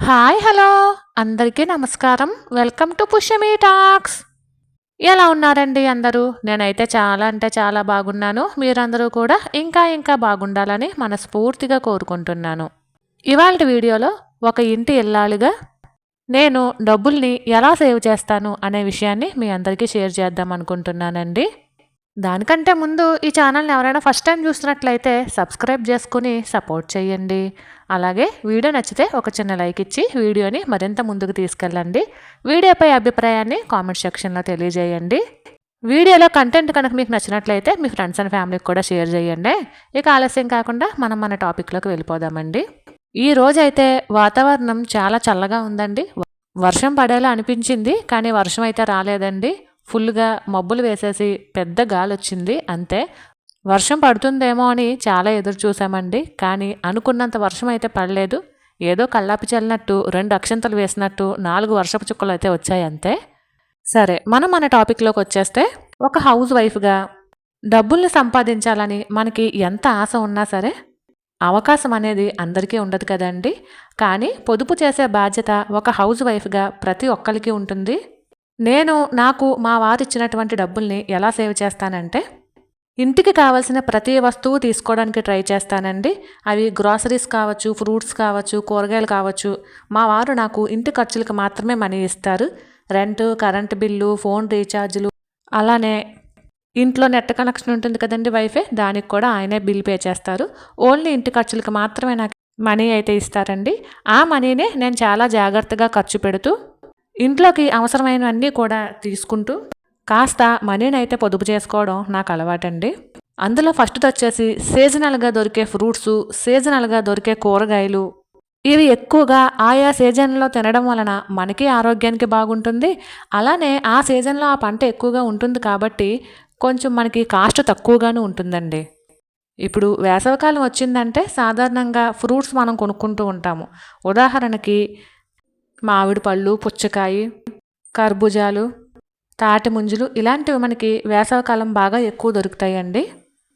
Hi hello. అందరికీ నమస్కారం. Welcome to Pushyami talks. ఎలా ఉన్నారండి అందరూ? నేనైతే చాలా అంటే చాలా బాగున్నాను. మీరందరూ కూడా ఇంకా ఇంకా బాగుండాలని మనస్ఫూర్తిగా కోరుకుంటున్నాను. ఇవాళ వీడియోలో ఒక ఇంటి ఇల్లాలుగా నేను డబ్బుల్ని ఎలా సేవ్ చేస్తాను అనే విషయాన్ని మీ అందరికీ షేర్ చేద్దాం అనుకుంటున్నానండి. దానికంటే ముందు ఈ ఛానల్ని ఎవరైనా ఫస్ట్ టైం చూస్తున్నట్లయితే సబ్స్క్రైబ్ చేసుకుని సపోర్ట్ చేయండి. అలాగే వీడియో నచ్చితే ఒక చిన్న లైక్ ఇచ్చి వీడియోని మరింత ముందుకు తీసుకెళ్ళండి. వీడియోపై అభిప్రాయాన్ని కామెంట్ సెక్షన్లో తెలియజేయండి. వీడియోలో కంటెంట్ కనుక మీకు నచ్చినట్లయితే మీ ఫ్రెండ్స్ అండ్ ఫ్యామిలీకి కూడా షేర్ చేయండి. ఇక ఆలస్యం కాకుండా మనం మన టాపిక్లోకి వెళ్ళిపోదామండి. ఈ రోజైతే వాతావరణం చాలా చల్లగా ఉందండి. వర్షం పడేలా అనిపించింది కానీ వర్షం అయితే రాలేదండి. ఫుల్గా మబ్బులు వేసేసి పెద్ద గాలి వచ్చింది అంతే. వర్షం పడుతుందేమో అని చాలా ఎదురు చూసామండి. కానీ అనుకున్నంత వర్షం అయితే పడలేదు. ఏదో కళ్ళాపి చల్లినట్టు రెండు అక్షంతలు వేసినట్టు నాలుగు వర్షపు చుక్కలు అయితే వచ్చాయి అంతే. సరే మనం మన టాపిక్లోకి వచ్చేస్తే ఒక హౌస్ వైఫ్గా డబ్బుల్ని సంపాదించాలని మనకి ఎంత ఆశ ఉన్నా సరే అవకాశం అనేది అందరికీ ఉండదు కదండి. కానీ పొదుపు చేసే బాధ్యత ఒక హౌస్ వైఫ్గా ప్రతి ఒక్కరికి ఉంటుంది. నేను నాకు మా వారు ఇచ్చినటువంటి డబ్బుల్ని ఎలా సేవ్ చేస్తానంటే ఇంటికి కావాల్సిన ప్రతి వస్తువు తీసుకోవడానికి ట్రై చేస్తానండి. అవి గ్రాసరీస్ కావచ్చు ఫ్రూట్స్ కావచ్చు కూరగాయలు కావచ్చు. మా వారు నాకు ఇంటి ఖర్చులకు మాత్రమే మనీ ఇస్తారు. రెంట్ కరెంట్ బిల్లు ఫోన్ రీఛార్జులు. అలానే ఇంట్లో నెట్ కనెక్షన్ ఉంటుంది కదండి వైఫై దానికి కూడా ఆయనే బిల్ పే చేస్తారు. ఓన్లీ ఇంటి ఖర్చులకు మాత్రమే నాకు మనీ అయితే ఇస్తారండి. ఆ మనీనే నేను చాలా జాగ్రత్తగా ఖర్చు పెడుతూ ఇంట్లోకి అవసరమైనవన్నీ కూడా తీసుకుంటూ కాస్త మనీని అయితే పొదుపు చేసుకోవడం నాకు అలవాటండి. అందులో ఫస్ట్ వచ్చేసి సీజనల్గా దొరికే ఫ్రూట్స్ సీజనల్గా దొరికే కూరగాయలు. ఇవి ఎక్కువగా ఆయా సీజన్లో తినడం వలన మనకి ఆరోగ్యానికి బాగుంటుంది. అలానే ఆ సీజన్లో ఆ పంట ఎక్కువగా ఉంటుంది కాబట్టి కొంచెం మనకి కాస్ట్ తక్కువగాను ఉంటుందండి. ఇప్పుడు వేసవికాలం వచ్చిందంటే సాధారణంగా ఫ్రూట్స్ మనం కొనుక్కుంటూ ఉంటాము. ఉదాహరణకి మామిడి పళ్ళు పుచ్చకాయ కర్బూజాలు తాటి ముంజులు ఇలాంటివి మనకి వేసవికాలం బాగా ఎక్కువ దొరుకుతాయండి.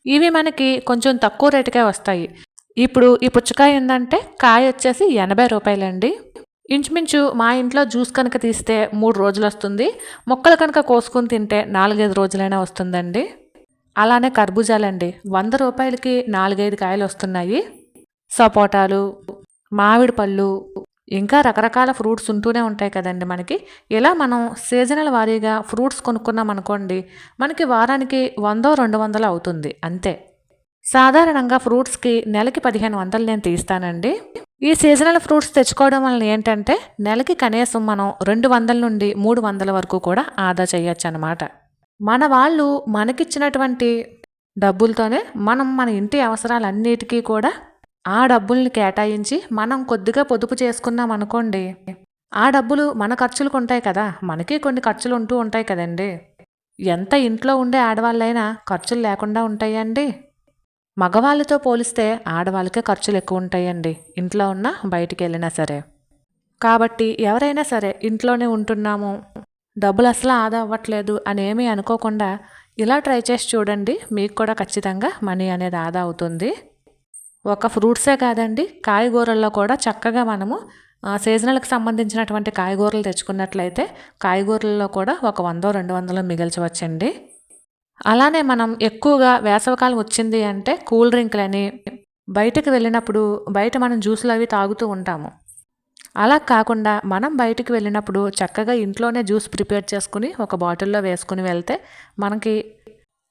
ఇవి మనకి కొంచెం తక్కువ రేటుకే వస్తాయి. ఇప్పుడు ఈ పుచ్చకాయ ఏంటంటే కాయ వచ్చేసి ఎనభై రూపాయలండి. ఇంచుమించు మా ఇంట్లో జ్యూస్ కనుక తీస్తే మూడు రోజులు వస్తుంది. మొక్కలు కనుక కోసుకుని తింటే నాలుగైదు రోజులైనా వస్తుందండి. అలానే కర్బూజాలండి. వంద రూపాయలకి నాలుగైదు కాయలు వస్తున్నాయి. సపోటాలు మామిడి పళ్ళు ఇంకా రకరకాల ఫ్రూట్స్ ఉంటూనే ఉంటాయి కదండి మనకి. ఇలా మనం సీజనల్ వారీగా ఫ్రూట్స్ కొనుక్కున్నాం అనుకోండి మనకి వారానికి వందో రెండు వందలు అవుతుంది అంతే. సాధారణంగా ఫ్రూట్స్కి నెలకి పదిహేను వందలు నేను తీస్తానండి. ఈ సీజనల్ ఫ్రూట్స్ తెచ్చుకోవడం వలన ఏంటంటే నెలకి కనీసం మనం రెండు వందల నుండి మూడు వందల వరకు కూడా ఆదా చేయొచ్చు అనమాట మన వాళ్ళు మనకిచ్చినటువంటి డబ్బులతోనే మనం మన ఇంటి అవసరాలన్నిటికీ కూడా ఆ డబ్బుల్ని కేటాయించి మనం కొద్దిగా పొదుపు చేసుకున్నాం అనుకోండి ఆ డబ్బులు మన ఖర్చులకు ఉంటాయి కదా. మనకి కొన్ని ఖర్చులు ఉంటూ ఉంటాయి కదండి. ఎంత ఇంట్లో ఉండే ఆడవాళ్ళైనా ఖర్చులు లేకుండా ఉంటాయండి. మగవాళ్ళతో పోలిస్తే ఆడవాళ్ళకే ఖర్చులు ఎక్కువ ఉంటాయండి. ఇంట్లో ఉన్నా బయటికి వెళ్ళినా సరే. కాబట్టి ఎవరైనా సరే ఇంట్లోనే ఉంటున్నాము డబ్బులు అసలు ఆదా అవ్వట్లేదు అని ఏమీ అనుకోకుండా ఇలా ట్రై చేసి చూడండి. మీకు కూడా ఖచ్చితంగా మనీ అనేది ఆదా అవుతుంది. ఒక ఫ్రూట్సే కాదండి. కాయగూరల్లో కూడా చక్కగా మనము సీజనల్కి సంబంధించినటువంటి కాయగూరలు తెచ్చుకున్నట్లయితే కాయగూరల్లో కూడా ఒక వందో రెండు వందలు మిగిల్చవచ్చండి. అలానే మనం ఎక్కువగా వేసవికాలం వచ్చింది అంటే కూల్ డ్రింక్లని బయటకు వెళ్ళినప్పుడు బయట మనం జ్యూస్లు అవి తాగుతూ ఉంటాము. అలా కాకుండా మనం బయటకు వెళ్ళినప్పుడు చక్కగా ఇంట్లోనే జ్యూస్ ప్రిపేర్ చేసుకుని ఒక బాటిల్లో వేసుకుని వెళ్తే మనకి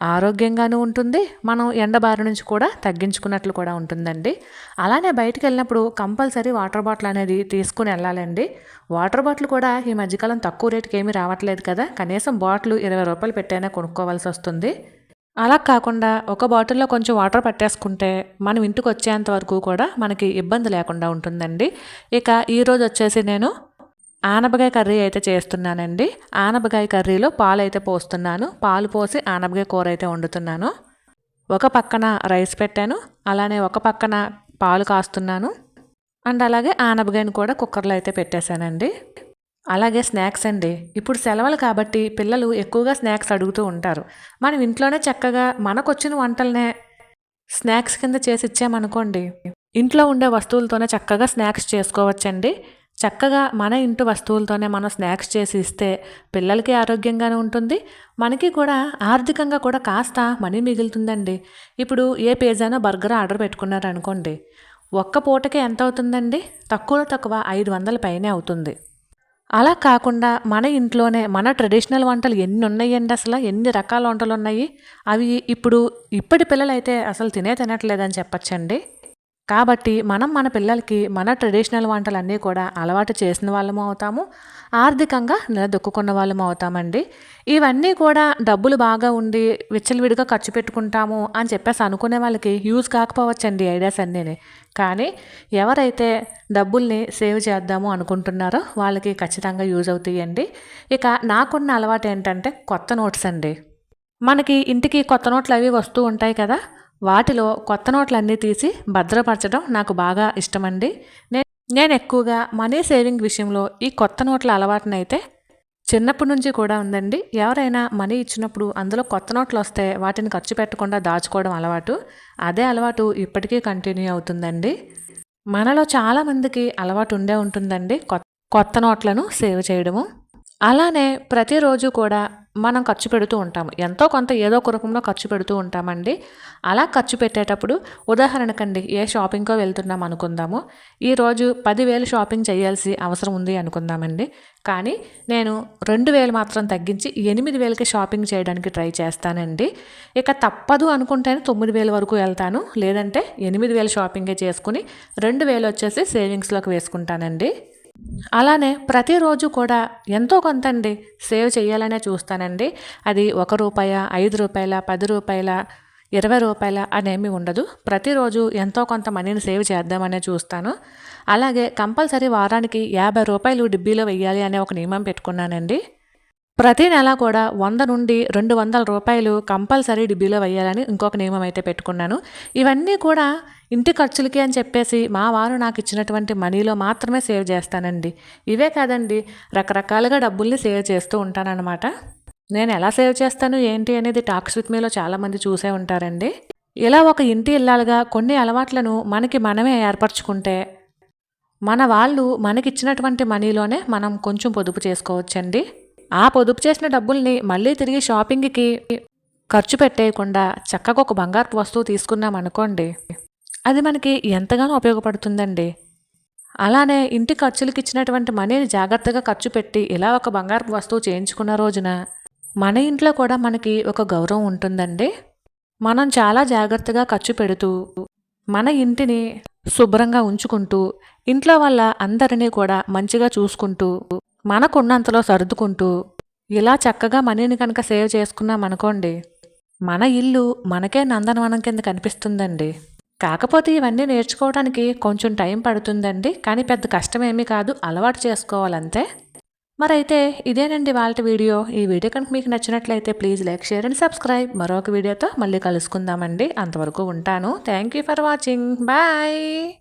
ఆరోగ్యంగానూ ఉంటుంది. మనం ఎండబారి నుంచి కూడా తగ్గించుకున్నట్లు కూడా ఉంటుందండి. అలానే బయటికి వెళ్ళినప్పుడు కంపల్సరీ వాటర్ బాటిల్ అనేది తీసుకుని వెళ్ళాలండి. వాటర్ బాటిల్ కూడా ఈ మధ్యకాలం తక్కువ రేటుకి ఏమీ రావట్లేదు కదా. కనీసం బాటిల్ ఇరవై రూపాయలు పెట్టైనా కొనుక్కోవాల్సి వస్తుంది. అలా కాకుండా ఒక బాటిల్లో కొంచెం వాటర్ పట్టేసుకుంటే మనం ఇంటికి వచ్చేంత వరకు కూడా మనకి ఇబ్బంది లేకుండా ఉంటుందండి. ఇక ఈరోజు వచ్చేసి నేను ఆనపకాయ కర్రీ అయితే చేస్తున్నానండి. ఆనపకాయ కర్రీలో పాలు అయితే పోస్తున్నాను. పాలు పోసి ఆనపకాయ కూర అయితే వండుతున్నాను. ఒక పక్కన రైస్ పెట్టాను. అలానే ఒక పక్కన పాలు కాస్తున్నాను. అండ్ అలాగే ఆనపకాయను కూడా కుక్కర్లో అయితే పెట్టేశానండి. అలాగే స్నాక్స్ అండి. ఇప్పుడు సెలవులు కాబట్టి పిల్లలు ఎక్కువగా స్నాక్స్ అడుగుతూ ఉంటారు. మనం ఇంట్లోనే చక్కగా మనకొచ్చిన వంటలనే స్నాక్స్ కింద చేసి ఇచ్చామనుకోండి ఇంట్లో ఉండే వస్తువులతోనే చక్కగా స్నాక్స్ చేసుకోవచ్చండి. చక్కగా మన ఇంటి వస్తువులతోనే మనం స్నాక్స్ చేసి ఇస్తే పిల్లలకి ఆరోగ్యంగానే ఉంటుంది. మనకి కూడా ఆర్థికంగా కూడా కాస్త మనీ మిగులుతుందండి. ఇప్పుడు ఏ పేజైనా బర్గర్ ఆర్డర్ పెట్టుకున్నారు అనుకోండి ఒక్క పూటకి ఎంత అవుతుందండి? తక్కువలో తక్కువ ఐదు వందల పైనే అవుతుంది. అలా కాకుండా మన ఇంట్లోనే మన ట్రెడిషనల్ వంటలు ఎన్ని ఉన్నాయండి అసలు? ఎన్ని రకాల వంటలు ఉన్నాయి? అవి ఇప్పుడు ఇప్పటి పిల్లలైతే అసలు తినే తినట్లేదని చెప్పచ్చండి. కాబట్టి మనం మన పిల్లలకి మన ట్రెడిషనల్ వంటలన్నీ కూడా అలవాటు చేసిన వాళ్ళము అవుతాము ఆర్థికంగా నిలదొక్కున్న వాళ్ళము అవుతామండి. ఇవన్నీ కూడా డబ్బులు బాగా ఉండి విచ్చలవిడిగా ఖర్చు పెట్టుకుంటాము అని చెప్పేసి అనుకునే వాళ్ళకి యూజ్ కాకపోవచ్చండి ఐడియాస్ అన్నీ కానీ ఎవరైతే డబ్బుల్ని సేవ్ చేద్దాము అనుకుంటున్నారో వాళ్ళకి ఖచ్చితంగా యూజ్ అవుతాయండి. ఇక నాకున్న అలవాటు ఏంటంటే కొత్త నోట్స్ అండి. మనకి ఇంటికి కొత్త నోట్లు అవి వస్తూ ఉంటాయి కదా వాటిలో కొత్త నోట్లన్నీ తీసి భద్రపరచడం నాకు బాగా ఇష్టమండి. నేను నేను ఎక్కువగా మనీ సేవింగ్ విషయంలో ఈ కొత్త నోట్ల అలవాటునైతే చిన్నప్పటి నుంచి కూడా ఉందండి. ఎవరైనా మనీ ఇచ్చినప్పుడు అందులో కొత్త నోట్లు వస్తే వాటిని ఖర్చు పెట్టకుండా దాచుకోవడం అలవాటు అదే అలవాటు ఇప్పటికీ కంటిన్యూ అవుతుందండి. మనలో చాలామందికి అలవాటు ఉండే ఉంటుందండి కొత్త నోట్లను సేవ్ చేయడము. అలానే ప్రతిరోజు కూడా మనం ఖర్చు పెడుతూ ఉంటాము. ఎంతో కొంత ఏదో ఒక రూపంలో ఖర్చు పెడుతూ ఉంటామండి. అలా ఖర్చు పెట్టేటప్పుడు ఉదాహరణకండి ఏ షాపింగ్కో వెళ్తున్నాం అనుకుందాము. ఈరోజు పదివేలు షాపింగ్ చేయాల్సి అవసరం ఉంది అనుకుందామండి. కానీ నేను రెండు వేలు మాత్రం తగ్గించి ఎనిమిది వేలకి షాపింగ్ చేయడానికి ట్రై చేస్తానండి. ఇక తప్పదు అనుకుంటేనే తొమ్మిది వేల వరకు వెళ్తాను. లేదంటే ఎనిమిది వేలు షాపింగే చేసుకుని రెండు వేలు వచ్చేసి సేవింగ్స్లోకి వేసుకుంటానండి. అలానే ప్రతిరోజు కూడా ఎంతో కొంత అండి సేవ్ చేయాలనే చూస్తానండి. అది ఒక రూపాయ ఐదు రూపాయల పది రూపాయల ఇరవై రూపాయల అనేమి ఉండదు. ప్రతిరోజు ఎంతో కొంత మనీని సేవ్ చేద్దామనే చూస్తాను. అలాగే కంపల్సరీ వారానికి యాభై రూపాయలు డిబ్బీలో వెయ్యాలి అనే ఒక నియమం పెట్టుకున్నానండి. ప్రతి నెల కూడా వంద నుండి రెండు వందల రూపాయలు కంపల్సరీ డిబ్యూలో వేయాలని ఇంకొక నియమం అయితే పెట్టుకున్నాను. ఇవన్నీ కూడా ఇంటి ఖర్చులకి అని చెప్పేసి మా వారు నాకు ఇచ్చినటువంటి మనీలో మాత్రమే సేవ్ చేస్తానండి. ఇవే కాదండి రకరకాలుగా డబ్బుల్ని సేవ్ చేస్తూ ఉంటానన్నమాట. నేను ఎలా సేవ్ చేస్తాను ఏంటి అనేది టాక్స్ విత్ మీలో చాలామంది చూసే ఉంటారండి. ఇలా ఒక ఇంటి ఇల్లాలుగా కొన్ని అలవాట్లను మనకి మనమే ఏర్పరచుకుంటే మన వాళ్ళు మనకిచ్చినటువంటి మనీలోనే మనం కొంచెం పొదుపు చేసుకోవచ్చండి. ఆ పొదుపు చేసిన డబ్బుల్ని మళ్ళీ తిరిగి షాపింగ్కి ఖర్చు పెట్టేయకుండా చక్కగా ఒక బంగారు వస్తువు తీసుకున్నాం అనుకోండి అది మనకి ఎంతగానో ఉపయోగపడుతుందండి. అలానే ఇంటి ఖర్చులకి ఇచ్చినటువంటి మనీని జాగ్రత్తగా ఖర్చు పెట్టి ఇలా ఒక బంగారు వస్తువు చేయించుకున్న రోజున మన ఇంట్లో కూడా మనకి ఒక గౌరవం ఉంటుందండి. మనం చాలా జాగ్రత్తగా ఖర్చు పెడుతూ మన ఇంటిని శుభ్రంగా ఉంచుకుంటూ ఇంట్లో వాళ్ళ అందరినీ కూడా మంచిగా చూసుకుంటూ మనకున్నంతలో సర్దుకుంటూ ఇలా చక్కగా మనీని కనుక సేవ్ చేసుకున్నాం అనుకోండి మన ఇల్లు మనకే నందనవనం కింద కనిపిస్తుందండి. కాకపోతే ఇవన్నీ నేర్చుకోవడానికి కొంచెం టైం పడుతుందండి కానీ పెద్ద కష్టమేమీ కాదు అలవాటు చేసుకోవాలంతే. మరైతే ఇదేనండి వాళ్ళ వీడియో. ఈ వీడియో కనుక మీకు నచ్చినట్లయితే please like share and subscribe. మరొక వీడియోతో మళ్ళీ కలుసుకుందామండి. అంతవరకు ఉంటాను. Thank you for watching. Bye.